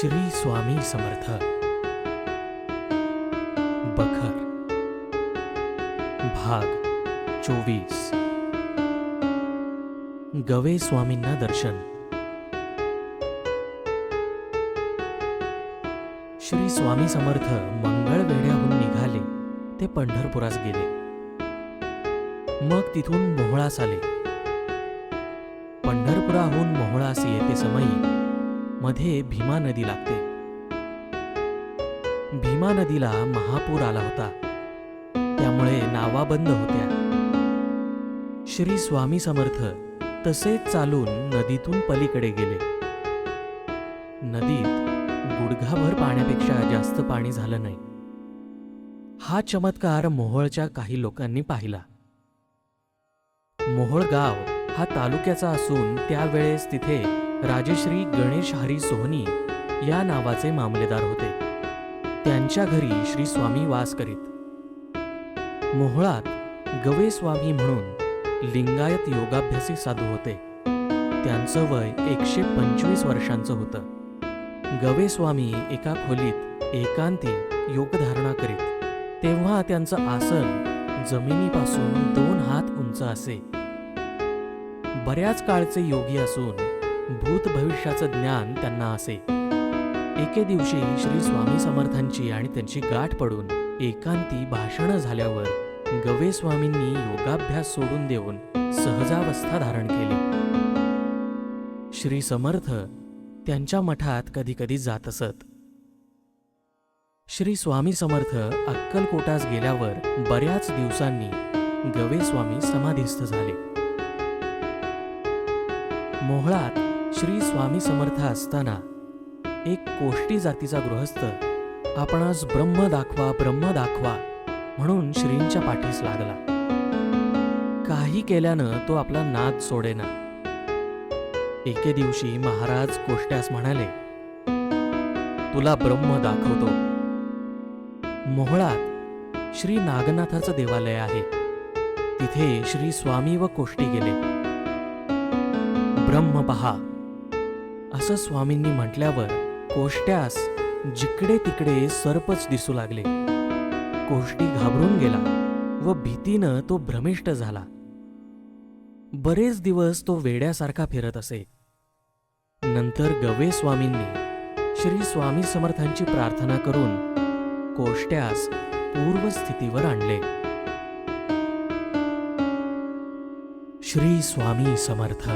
श्री स्वामी समर्थ. बखर. भाग चोवीस. गवे स्वामींना दर्शन. श्री स्वामी समर्थ मंगळवेढ्याहून निघाले ते पंढरपुरास गेले. मग तिथून मोहळास आले. पंढरपुराहून मोहळास येते समयी मध्ये भीमा नदी लागते. भीमा नदीला महापूर आला होता. त्यामुळे नावा बंद होत्या. श्री स्वामी समर्थ तसेच चालून नदीतून पलीकडे गेले. नदीत गुडघाभर पाण्यापेक्षा जास्त पाणी झालं नाही. हा चमत्कार मोहोळच्या काही लोकांनी पाहिला. मोहोळ गाव हा तालुक्याचा असून त्यावेळेस तिथे राजश्री गणेश हरी सोहनी या नावाचे मामलेदार होते. त्यांच्या घरी श्री स्वामी वास करीत. मोहळात गवे स्वामी म्हणून लिंगायत योगाभ्यासी साधू होते. त्यांचं वय एकशे पंचवीस वर्षांचं होतं. गवेस्वामी एका खोलीत एकांती योगधारणा करीत. तेव्हा त्यांचं आसन जमिनीपासून दोन हात उंच असे. बऱ्याच काळचे योगी असून भूत भविष्याचं ज्ञान त्यांना असे. एके दिवशी श्री स्वामी समर्थांची आणि त्यांची गाठ पडून एकांती भाषणं झाल्यावर गवे स्वामींनी योगाभ्यास सोडून देऊन सहजावस्था धारण केली. श्री समर्थ त्यांच्या मठात कधी कधी जात असत. श्री स्वामी समर्थ अक्कलकोटास गेल्यावर बऱ्याच दिवसांनी गवे स्वामी समाधीस्थ झाले. मोहळात श्री स्वामी समर्थ असताना एक कोष्टी जातीचा गृहस्थ आपणास ब्रह्म दाखवा ब्रह्म दाखवा म्हणून श्रींच्या पाठीस लागला. काही केल्यानं तो आपला नाद सोडेना. एके दिवशी महाराज कोष्ट्यास म्हणाले तुला ब्रह्म दाखवतो. मोहळात श्री नागनाथाचं देवालय आहे. तिथे श्री स्वामी व कोष्टी गेले. ब्रह्म पहा असं स्वामींनी म्हटल्यावर कोष्ट्यास जिकडे तिकडे सर्पच दिसू लागले. कोष्टी घाबरून गेला व भीतीनं तो भ्रमिष्ट झाला. बरेच दिवस तो वेड्यासारखा फिरत असे. नंतर गवे स्वामींनी श्री स्वामी समर्थांची प्रार्थना करून कोष्ट्यास पूर्वस्थितीवर आणले. श्री स्वामी समर्थ